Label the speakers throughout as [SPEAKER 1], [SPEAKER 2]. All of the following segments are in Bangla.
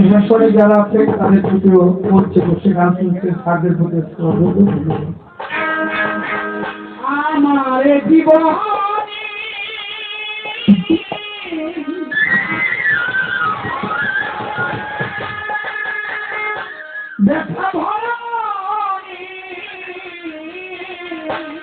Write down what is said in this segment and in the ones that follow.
[SPEAKER 1] ঈশ্বরে যারা আছে তাদের প্রতিও করছে সে গান শুনছে সাদের প্রতি
[SPEAKER 2] আমার জীবন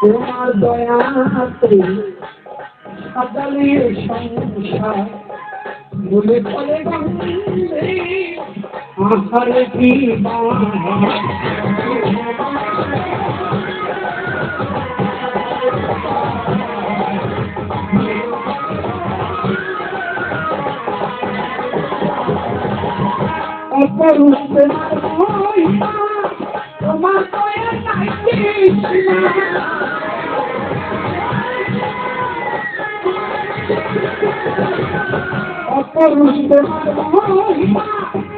[SPEAKER 2] তোমার দয়াতে সাদালের সংসার বলে বলে फसल की अगर उससे Thank you.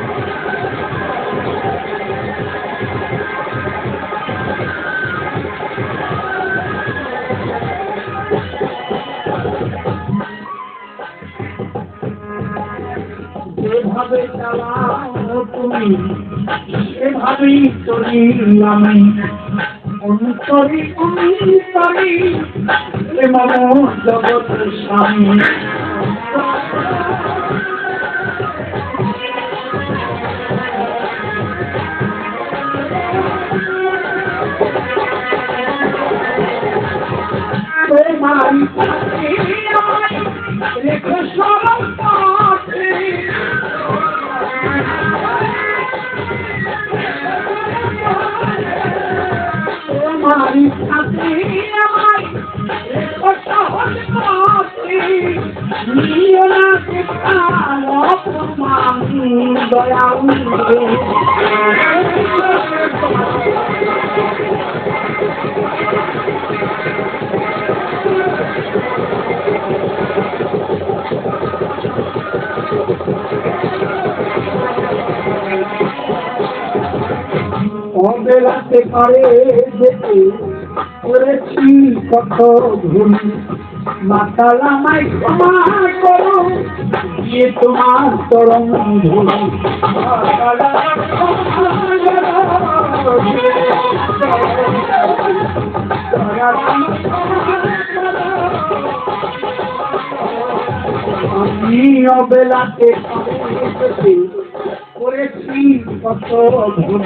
[SPEAKER 2] চালাও তুমি সেভাবেই চলি অন্তরি অন্তরি এ মম জগৎ স্বামী। তোমারি দয়াল অবেলাতে পারে যেতে করেছি কত ভুল মাতালামাই ক্ষমা করো। গিয়ে তোমার চরম আমি করেছি কত ভুল।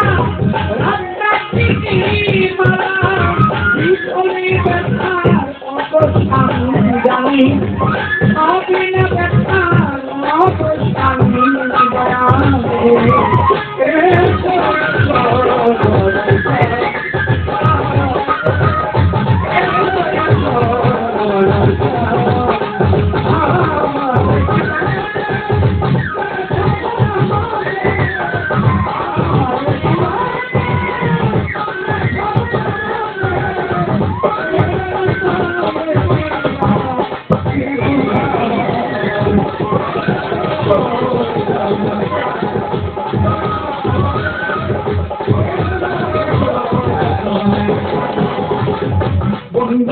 [SPEAKER 2] Viva!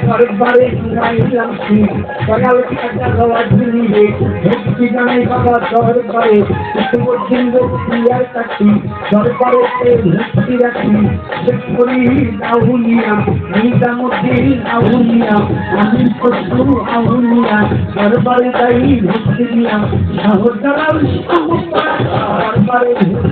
[SPEAKER 2] দরবারে ঘুমাইলাম কি সকাল কাটা হওয়ার দিনে ভক্তি জানাই বাবা দরবারে পশ্চিমবঙ্গ ক্রিয়ার কাছি দরবারে ভক্তি রাখি করি আহুলিয়া নিজামুদ্দিন আহুলিয়া আমি পশু আহুলিয়া রাখি মিরপুর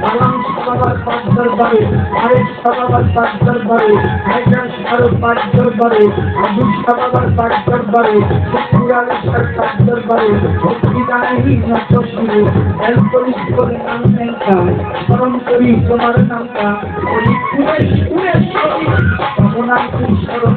[SPEAKER 2] শাহ বাবার পাঠ দরবারে আরেক বাবার পাঠ দরবারে হায়দার শাহ পাঠ দরবারে আবু শাহ বাবার পাঠ দরবারে শাহ পাঠ দরবারে ভক্তি গাই নত শুনে এলপলিশ করে নাম নেতা স্মরণ করি তোমার নামটা স্মরণ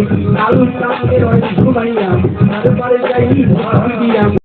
[SPEAKER 2] ঘুমাইয়া দরবারে যাই